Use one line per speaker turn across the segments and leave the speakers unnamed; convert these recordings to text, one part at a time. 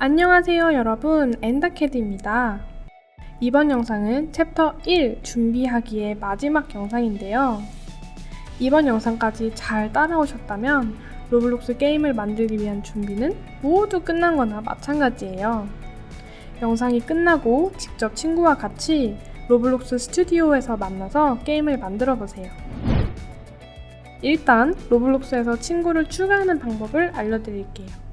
안녕하세요 여러분 엔다캐드입니다. 이번 영상은 챕터 1 준비하기의 마지막 영상인데요. 이번 영상까지 잘 따라오셨다면 로블록스 게임을 만들기 위한 준비는 모두 끝난 거나 마찬가지예요. 영상이 끝나고 직접 친구와 같이 로블록스 스튜디오에서 만나서 게임을 만들어 보세요. 일단 로블록스에서 친구를 추가하는 방법을 알려드릴게요.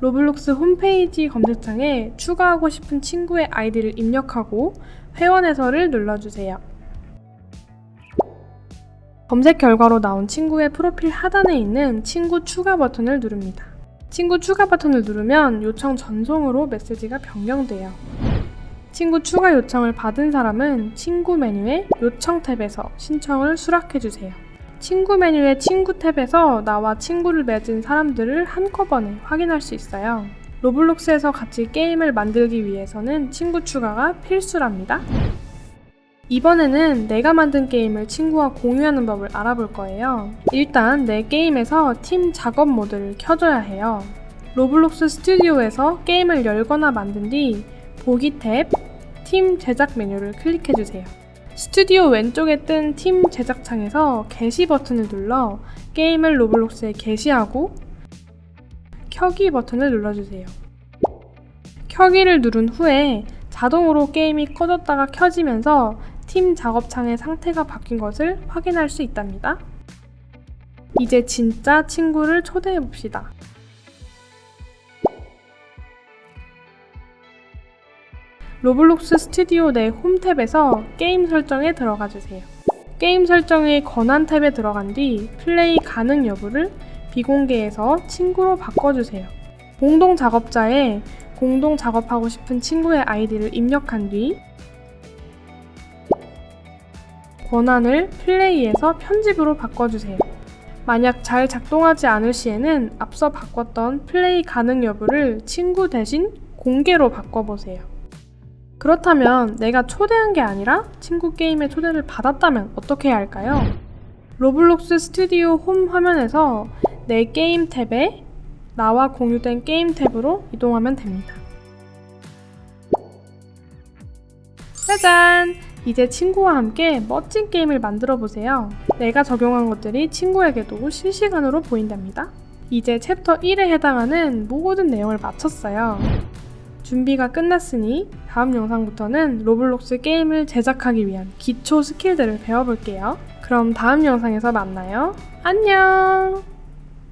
로블록스 홈페이지 검색창에 추가하고 싶은 친구의 아이디를 입력하고 회원 해설을 눌러주세요. 검색 결과로 나온 친구의 프로필 하단에 있는 친구 추가 버튼을 누릅니다. 친구 추가 버튼을 누르면 요청 전송으로 메시지가 변경돼요. 친구 추가 요청을 받은 사람은 친구 메뉴의 요청 탭에서 신청을 수락해주세요. 친구 메뉴의 친구 탭에서 나와 친구를 맺은 사람들을 한꺼번에 확인할 수 있어요. 로블록스에서 같이 게임을 만들기 위해서는 친구 추가가 필수랍니다. 이번에는 내가 만든 게임을 친구와 공유하는 법을 알아볼 거예요. 일단 내 게임에서 팀 작업 모드를 켜줘야 해요. 로블록스 스튜디오에서 게임을 열거나 만든 뒤 보기 탭, 팀 제작 메뉴를 클릭해주세요. 스튜디오 왼쪽에 뜬 팀 제작 창에서 게시 버튼을 눌러 게임을 로블록스에 게시하고 켜기 버튼을 눌러주세요. 켜기를 누른 후에 자동으로 게임이 꺼졌다가 켜지면서 팀 작업창의 상태가 바뀐 것을 확인할 수 있답니다. 이제 진짜 친구를 초대해 봅시다. 로블록스 스튜디오 내 홈 탭에서 게임 설정에 들어가 주세요. 게임 설정의 권한 탭에 들어간 뒤 플레이 가능 여부를 비공개에서 친구로 바꿔주세요. 공동 작업자에 공동 작업하고 싶은 친구의 아이디를 입력한 뒤 권한을 플레이에서 편집으로 바꿔주세요. 만약 잘 작동하지 않을 시에는 앞서 바꿨던 플레이 가능 여부를 친구 대신 공개로 바꿔보세요. 그렇다면 내가 초대한 게 아니라 친구 게임에 초대를 받았다면 어떻게 해야 할까요? 로블록스 스튜디오 홈 화면에서 내 게임 탭에 나와 공유된 게임 탭으로 이동하면 됩니다. 짜잔! 이제 친구와 함께 멋진 게임을 만들어 보세요. 내가 적용한 것들이 친구에게도 실시간으로 보인답니다. 이제 챕터 1에 해당하는 모든 내용을 마쳤어요. 준비가 끝났으니 다음 영상부터는 로블록스 게임을 제작하기 위한 기초 스킬들을 배워볼게요. 그럼 다음 영상에서 만나요. 안녕!